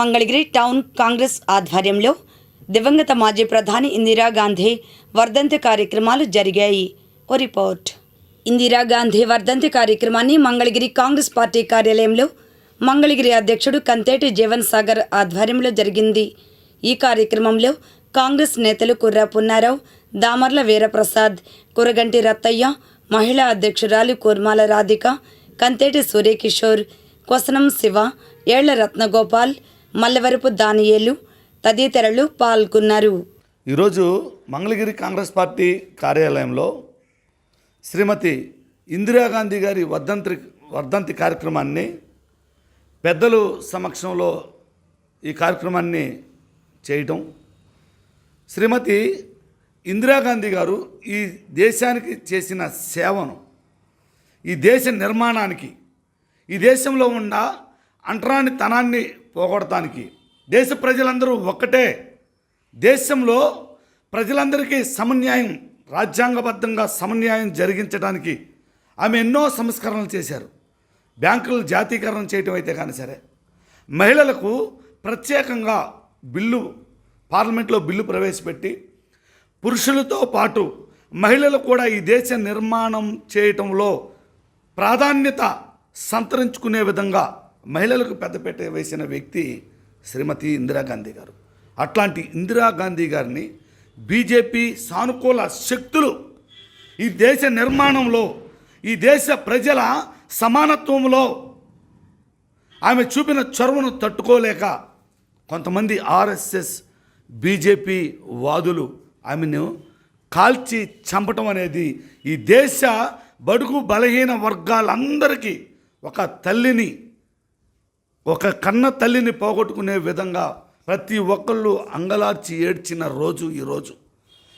Mangalagiri town Congress ఆధ్వర్యంలో దివంగత మాజీ ప్రధాని ఇందిరాగాంధీ వర్ధంతి కార్యక్రమాలు జరిగాయి. ఓ రిపోర్ట్. ఇందిరాగాంధీ వర్ధంతి కార్యక్రమాన్ని మంగళగిరి కాంగ్రెస్ పార్టీ కార్యాలయంలో మంగళగిరి అధ్యక్షుడు కంతేటి జీవన్ సాగర్ ఆధ్వర్యంలో జరిగింది. ఈ కార్యక్రమంలో కాంగ్రెస్ నేతలు కుర్రా పున్నారావు దామర్ల వీరప్రసాద్ కురగంటి రత్తయ్య మహిళా అధ్యక్షురాలు కూర్మాల రాధిక కంతేటి సూర్యకిషోర్ కొసనం శివ ఏళ్ళ రత్నగోపాల్ మల్లవరపు దానియేలు తదితరులు పాల్గొన్నారు. ఈరోజు మంగళగిరి కాంగ్రెస్ పార్టీ కార్యాలయంలో శ్రీమతి ఇందిరాగాంధీ గారి వర్ధంతి వర్ధంతి కార్యక్రమాన్ని పెద్దలు సమక్షంలో ఈ కార్యక్రమాన్ని చేయటం శ్రీమతి ఇందిరాగాంధీ గారు ఈ దేశానికి చేసిన సేవను ఈ దేశ నిర్మాణానికి ఈ దేశంలో ఉన్న అంటరానితనాన్ని పోగొడటానికి దేశ ప్రజలందరూ ఒక్కటే. దేశంలో ప్రజలందరికీ సమన్యాయం రాజ్యాంగబద్ధంగా సమన్యాయం జరిగించడానికి ఆమె ఎన్నో సంస్కరణలు చేశారు. బ్యాంకులు జాతీకరణ చేయటం అయితే కానీ సరే మహిళలకు ప్రత్యేకంగా బిల్లు పార్లమెంట్లో బిల్లు ప్రవేశపెట్టి పురుషులతో పాటు మహిళలు కూడా ఈ దేశ నిర్మాణం చేయటంలో ప్రాధాన్యత సంతరించుకునే విధంగా మహిళలకు పెద్దపేట వేసిన వ్యక్తి శ్రీమతి ఇందిరాగాంధీ గారు. అట్లాంటి ఇందిరాగాంధీ గారిని బీజేపీ సానుకూల శక్తులు ఈ దేశ నిర్మాణంలో ఈ దేశ ప్రజల సమానత్వంలో ఆమె చూపిన చొరవను తట్టుకోలేక కొంతమంది ఆర్ఎస్ఎస్ బీజేపీ వాదులు ఆమెను కాల్చి చంపటం అనేది ఈ దేశ బడుగు బలహీన వర్గాలందరికీ ఒక తల్లిని ఒక కన్న తల్లిని పోగొట్టుకునే విధంగా ప్రతి ఒక్కళ్ళు అంగలార్చి ఏడ్చిన రోజు ఈరోజు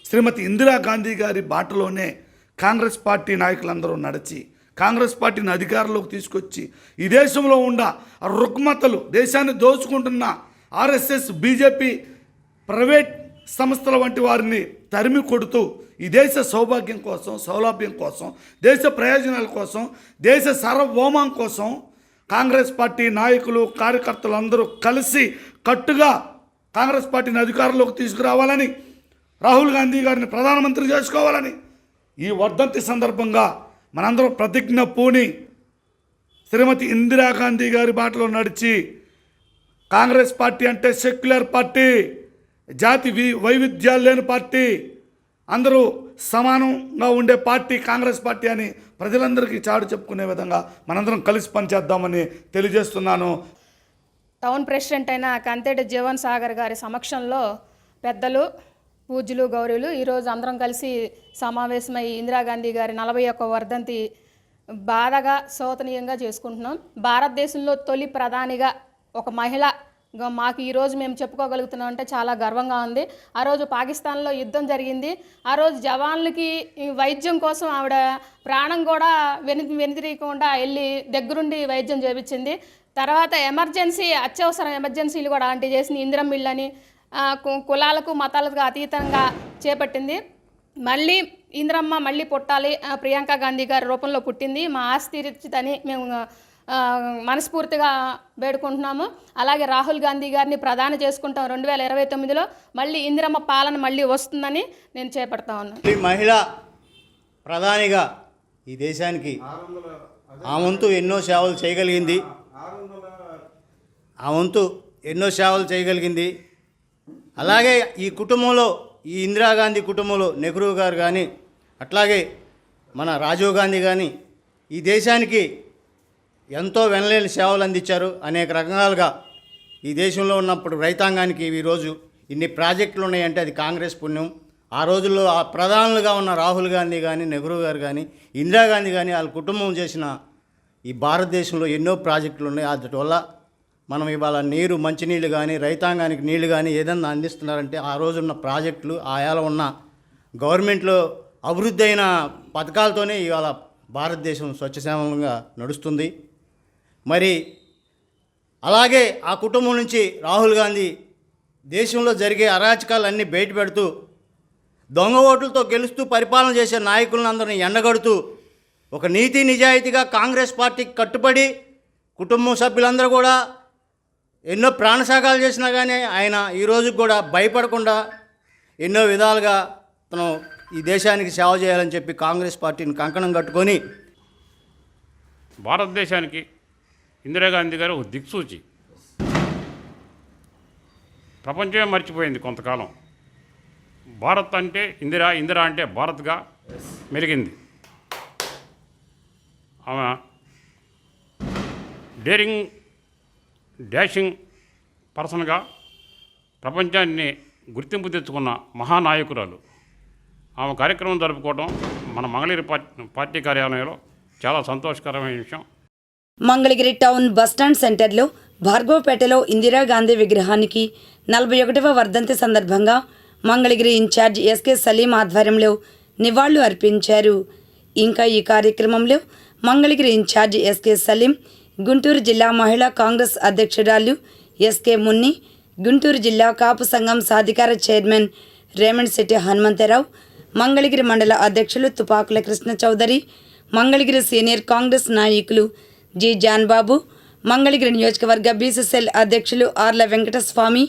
శ్రీమతి ఇందిరాగాంధీ గారి బాటలోనే కాంగ్రెస్ పార్టీ నాయకులందరూ నడిచి కాంగ్రెస్ పార్టీని అధికారంలోకి తీసుకొచ్చి ఈ దేశంలో ఉన్న రుగ్మతలు దేశాన్ని దోచుకుంటున్న ఆర్ఎస్ఎస్ బీజేపీ ప్రైవేట్ సంస్థల వంటి వారిని తరిమి కొడుతూ ఈ దేశ సౌభాగ్యం కోసం సౌలభ్యం కోసం దేశ ప్రయోజనాల కోసం దేశ సార్వభౌమం కోసం కాంగ్రెస్ పార్టీ నాయకులు కార్యకర్తలు అందరూ కలిసి కట్టుగా కాంగ్రెస్ పార్టీని అధికారంలోకి తీసుకురావాలని రాహుల్ గాంధీ గారిని ప్రధానమంత్రి చేసుకోవాలని ఈ వర్ధంతి సందర్భంగా మనందరం ప్రతిజ్ఞ పూని శ్రీమతి ఇందిరాగాంధీ గారి బాటలో నడిచి కాంగ్రెస్ పార్టీ అంటే సెక్యులర్ పార్టీ జాతి వి వైవిధ్యాలు లేని పార్టీ అందరూ సమానంగా ఉండే పార్టీ కాంగ్రెస్ పార్టీ అని ప్రజలందరికీ చాటు చెప్పుకునే విధంగా మనందరం కలిసి పనిచేద్దామని తెలియజేస్తున్నాను. టౌన్ ప్రెసిడెంట్ అయిన కంతేటి జీవన్ సాగర్ గారి సమక్షంలో పెద్దలు పూజలు గౌరవులు ఈరోజు అందరం కలిసి సమావేశమై ఇందిరాగాంధీ గారి నలభై ఒక్క వర్ధంతి బాధగా శోతనీయంగా చేసుకుంటున్నాం. భారతదేశంలో తొలి ప్రధానిగా ఒక మహిళ మాకు ఈరోజు మేము చెప్పుకోగలుగుతున్నాం అంటే చాలా గర్వంగా ఉంది. ఆ రోజు పాకిస్తాన్లో యుద్ధం జరిగింది. ఆ రోజు జవాన్లకి వైద్యం కోసం ఆవిడ ప్రాణం కూడా వెను వెనుతిరియకుండా వెళ్ళి దగ్గరుండి వైద్యం చేపించింది. తర్వాత ఎమర్జెన్సీ అత్యవసర ఎమర్జెన్సీలు కూడా అలాంటివి చేసింది. ఇందిరం మిల్లని కు- కులాలకు మతాలకు అతీతంగా చేపట్టింది. మళ్ళీ ఇందిరమ్మ మళ్ళీ పుట్టాలి. ప్రియాంక గాంధీ గారి రూపంలో పుట్టింది. మా ఆస్తిరిచితని మేము మనస్ఫూర్తిగా వేడుకుంటున్నాము. అలాగే రాహుల్ గాంధీ గారిని ప్రధాని చేసుకుంటాం రెండు వేల ఇరవై తొమ్మిదిలో. మళ్ళీ ఇందిరమ్మ పాలన మళ్ళీ వస్తుందని నేను చేపడతా ఉన్నాను. ఈ మహిళ ప్రధానిగా ఈ దేశానికి ఆ వంతు ఎన్నో సేవలు చేయగలిగింది. ఆ వంతు ఎన్నో సేవలు చేయగలిగింది. అలాగే ఈ కుటుంబంలో ఈ ఇందిరాగాంధీ కుటుంబంలో నెహ్రూ గారు కానీ అట్లాగే మన రాజీవ్ గాంధీ కానీ ఈ దేశానికి ఎంతో వెనలేని సేవలు అందించారు. అనేక రకాలుగా ఈ దేశంలో ఉన్నప్పుడు రైతాంగానికి ఈరోజు ఇన్ని ప్రాజెక్టులు ఉన్నాయంటే అది కాంగ్రెస్ పుణ్యం. ఆ రోజుల్లో ఆ ప్రధానులుగా ఉన్న రాహుల్ గాంధీ కానీ నెహ్రూ గారు కానీ ఇందిరాగాంధీ కానీ వాళ్ళ కుటుంబం చేసిన ఈ భారతదేశంలో ఎన్నో ప్రాజెక్టులు ఉన్నాయి. వాటి వల్ల మనం ఇవాళ నీరు మంచినీళ్ళు కానీ రైతాంగానికి నీళ్ళు కానీ ఏదన్నా అందిస్తున్నారంటే ఆ రోజున్న ప్రాజెక్టులు ఆయాల ఉన్న గవర్నమెంట్లో అభివృద్ధి అయిన పథకాలతోనే ఇవాళ భారతదేశం స్వచ్ఛసేవంగా నడుస్తుంది. మరి అలాగే ఆ కుటుంబం నుంచి రాహుల్ గాంధీ దేశంలో జరిగే అరాచకాలన్నీ బయట పెడుతూ దొంగ ఓట్లతో గెలుస్తూ పరిపాలన చేసే నాయకులను అందరిని ఎండగడుతూ ఒక నీతి నిజాయితీగా కాంగ్రెస్ పార్టీకి కట్టుబడి కుటుంబం సభ్యులందరూ కూడా ఎన్నో ప్రాణసాగాలు చేసినా కానీ ఆయన ఈరోజు కూడా భయపడకుండా ఎన్నో విధాలుగా తను ఈ దేశానికి సేవ చేయాలని చెప్పి కాంగ్రెస్ పార్టీని కంకణం కట్టుకొని భారతదేశానికి ఇందిరాగాంధీ గారు ఒక దిక్సూచి. ప్రపంచమే మర్చిపోయింది కొంతకాలం. భారత్ అంటే ఇందిరా ఇందిరా అంటే భారత్గా మెలిగింది. ఆమె డేరింగ్ డాషింగ్ పర్సన్గా ప్రపంచాన్ని గుర్తింపు తెచ్చుకున్న మహానాయకురాలు. ఆమె కార్యక్రమం జరుపుకోవడం మన మంగళగిరి పార్టీ పార్టీ కార్యాలయంలో చాలా సంతోషకరమైన విషయం. మంగళగిరి టౌన్ బస్టాండ్ సెంటర్లో భార్గవపేటలో ఇందిరాగాంధీ విగ్రహానికి నలభై ఒకటవ వర్ధంతి సందర్భంగా మంగళగిరి ఇన్ఛార్జ్ ఎస్కే సలీం ఆధ్వర్యంలో నివాళులు అర్పించారు. ఇంకా ఈ కార్యక్రమంలో మంగళగిరి ఇన్ఛార్జ్ ఎస్కే సలీం గుంటూరు జిల్లా మహిళా కాంగ్రెస్ అధ్యక్షురాలు ఎస్కే మున్ని గుంటూరు జిల్లా కాపు సంఘం సాధికార చైర్మన్ రేమండ్ శెట్టి హనుమంతరావు మంగళగిరి మండల అధ్యక్షులు తుపాకుల కృష్ణ చౌదరి మంగళగిరి సీనియర్ కాంగ్రెస్ నాయకులు జి జాన్బాబు మంగళగిరి నియోజకవర్గ బీసీసెల్ అధ్యక్షులు ఆర్ల వెంకటస్వామి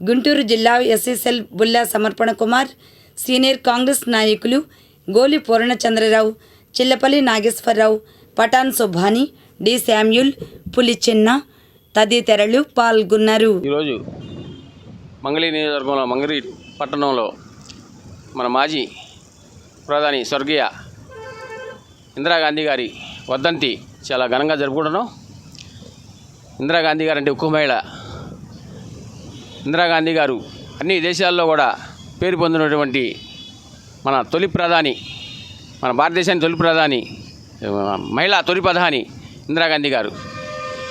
గుంటూరు జిల్లా ఎస్సీసెల్ బుల్లా సమర్పణ కుమార్ సీనియర్ కాంగ్రెస్ నాయకులు గోలి పూర్ణచంద్రరావు చిల్లపల్లి నాగేశ్వరరావు పఠాన్ సుభాని డి శామ్యూల్ పులిచిన్న తదితరులు పాల్గొన్నారు. ఈరోజు మంగళగిరి నియోజకవర్గంలో మంగళగిరి పట్టణంలో మన మాజీ ప్రధాని స్వర్గీయ ఇందిరాగాంధీ గారి వద్దంతి చాలా ఘనంగా జరుపుకుంటున్నాం. ఇందిరాగాంధీ గారు అంటే ఉక్కు మహిళ. ఇందిరాగాంధీ గారు అన్ని దేశాల్లో కూడా పేరు పొందినటువంటి మన తొలి ప్రధాని మన భారతదేశానికి తొలి ప్రధాని మహిళా తొలి ప్రధాని ఇందిరాగాంధీ గారు.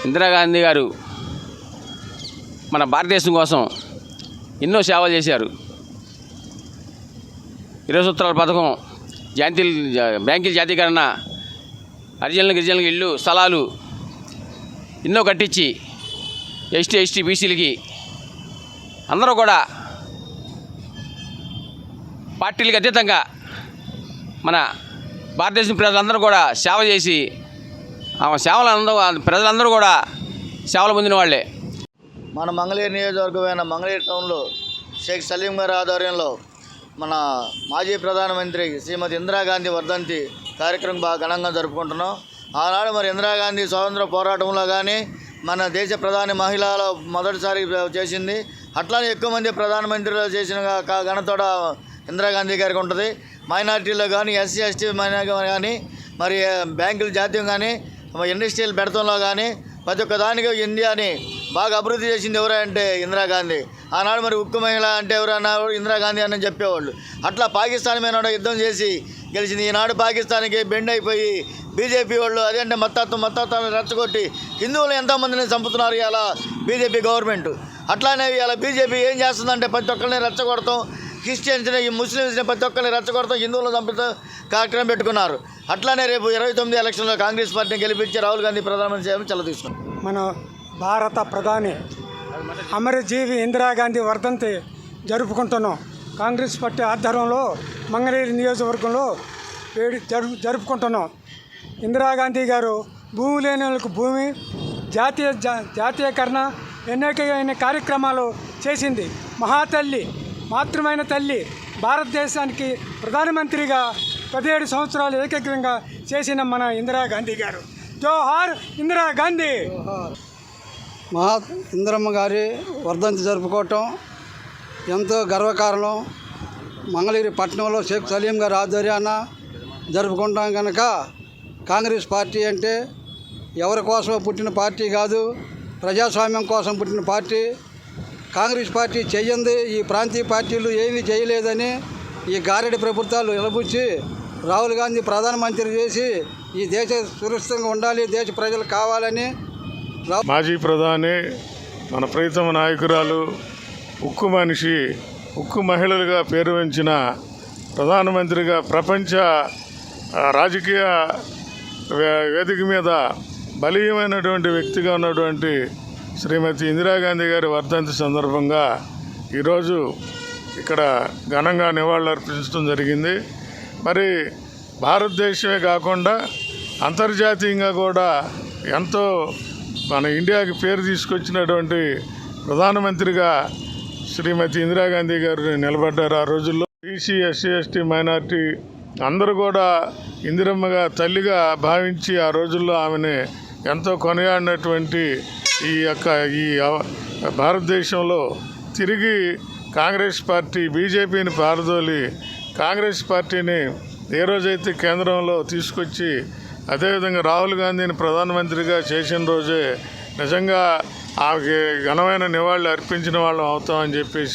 ఇందిరాగాంధీ గారు మన భారతదేశం కోసం ఎన్నో సేవలు చేశారు. ఇరవై సూత్రాల పథకం జాతీయ బ్యాంకుల జాతీకరణ హరిజనుల గిరిజనులకు ఇల్లు స్థలాలు ఎన్నో కట్టించి ఎస్టీ ఎస్టీ బీసీలకి అందరూ కూడా పార్టీలకు అతీతంగా మన భారతదేశం ప్రజలందరూ కూడా సేవ చేసి ఆ సేవలు ప్రజలందరూ కూడా సేవలు పొందిన వాళ్ళే. మన మంగళగిరి నియోజకవర్గమైన మంగళగిరి టౌన్లో షేక్ సలీం గారి ఆధ్వర్యంలో మన మాజీ ప్రధానమంత్రి శ్రీమతి ఇందిరాగాంధీ వర్ధంతి కార్యక్రమం బాగా ఘనంగా జరుపుకుంటున్నాం. ఆనాడు మరి ఇందిరాగాంధీ స్వాతంత్ర పోరాటంలో కానీ మన దేశ ప్రధాని మహిళల మొదటిసారి చేసింది. అట్లానే ఎక్కువ మంది ప్రధానమంత్రిలో చేసిన ఘనతోడ ఇందిరాగాంధీ గారికి ఉంటుంది. మైనార్టీలో కానీ ఎస్సీ ఎస్టీ మైనార్టీ కానీ మరి బ్యాంకుల జాతీయం కానీ ఇండస్ట్రియల్ పెడతంలో కానీ ప్రతి ఒక్క దానికి ఇండియాని బాగా అభివృద్ధి చేసింది ఎవరంటే ఇందిరాగాంధీ ఆనాడు మరి ఉక్కు మహిళ అంటే ఎవరన్నా ఇందిరాగాంధీ అని చెప్పేవాళ్ళు. అట్లా పాకిస్తాన్ మీద యుద్ధం చేసి గెలిచింది. ఈనాడు పాకిస్తాన్కి బెండ్ అయిపోయి బీజేపీ వాళ్ళు అదేంటే మత్తత్వం మత్తత్వాన్ని రెచ్చగొట్టి హిందువులు ఎంతోమందిని చంపుతున్నారు ఇలా బీజేపీ గవర్నమెంట్. అట్లానే ఇలా బీజేపీ ఏం చేస్తుందంటే ప్రతి ఒక్కరిని రెచ్చగొడతాం. క్రిస్టియన్స్ని ఈ ముస్లిమ్స్ని ప్రతి ఒక్కరిని రెచ్చగొడతాం. హిందువులను చంపుతాం కార్యక్రమం పెట్టుకున్నారు. అట్లానే రేపు ఇరవై తొమ్మిది ఎలక్షన్లో కాంగ్రెస్ పార్టీని గెలిపించి రాహుల్ గాంధీ ప్రధానమంత్రి చేయాలని చల్ల తీసుకున్నాం మన భారత ప్రధాని అమరజీవి ఇందిరాగాంధీ వర్ధంతి జరుపుకుంటున్నాం. కాంగ్రెస్ పార్టీ ఆధ్వర్యంలో మంగళగిరి నియోజకవర్గంలో వేడి జరుపు జరుపుకుంటున్నాం. ఇందిరాగాంధీ గారు భూమి లేని వాళ్ళకు భూమి జాతీయ జా- జాతీయకరణ అనేకమైన కార్యక్రమాలు చేసింది. మహాతల్లి మాతృమైన తల్లి భారతదేశానికి ప్రధానమంత్రిగా పదిహేడు సంవత్సరాలు ఏకగ్రంగా చేసిన మన ఇందిరాగాంధీ గారు. జోహార్ ఇందిరాగాంధీ! మహా ఇందిరమ్మ గారి వర్ధంతి జరుపుకోవటం ఎంతో గర్వకారణం మంగళగిరి పట్టణంలో షేక్ సలీం గారి ఆధ్వర్యాన జరుపుకుంటాం కనుక కాంగ్రెస్ పార్టీ అంటే ఎవరి కోసమో పుట్టిన పార్టీ కాదు ప్రజాస్వామ్యం కోసం పుట్టిన పార్టీ. కాంగ్రెస్ పార్టీ చెయ్యంది ఈ ప్రాంతీయ పార్టీలు ఏమీ చేయలేదని ఈ గారెడి ప్రభుత్వాలు నిలబుచ్చి రాహుల్ గాంధీ ప్రధానమంత్రి చేసి ఈ దేశ సురక్షితంగా ఉండాలి దేశ ప్రజలు కావాలని మాజీ ప్రధాని మన ప్రీతమ నాయకురాలు ఉక్కు మనిషి ఉక్కు మహిళలుగా పేరు పెంచిన ప్రధానమంత్రిగా ప్రపంచ రాజకీయ వేదిక మీద బలీయమైనటువంటి వ్యక్తిగా ఉన్నటువంటి శ్రీమతి ఇందిరాగాంధీ గారి వర్ధంతి సందర్భంగా ఈరోజు ఇక్కడ ఘనంగా నివాళులు అర్పించడం జరిగింది. మరి భారతదేశమే కాకుండా అంతర్జాతీయంగా కూడా ఎంతో మన ఇండియాకి పేరు తీసుకొచ్చినటువంటి ప్రధానమంత్రిగా శ్రీమతి ఇందిరాగాంధీ గారు నిలబడ్డారు ఆ రోజుల్లో. బీసీ ఎస్సీ ఎస్టీ మైనార్టీ అందరూ కూడా ఇందిరమ్మగా తల్లిగా భావించి ఆ రోజుల్లో ఆమెని ఎంతో కొనియాడినటువంటి ఈ యొక్క ఈ భారతదేశంలో తిరిగి కాంగ్రెస్ పార్టీ బీజేపీని పారదోలి కాంగ్రెస్ పార్టీని ఏ రోజైతే కేంద్రంలో తీసుకొచ్చి అదేవిధంగా రాహుల్ గాంధీని ప్రధానమంత్రిగా చేసిన రోజే నిజంగా ఆమెకి ఘనమైన నివాళులు అర్పించిన వాళ్ళం అవుతామని చెప్పేసి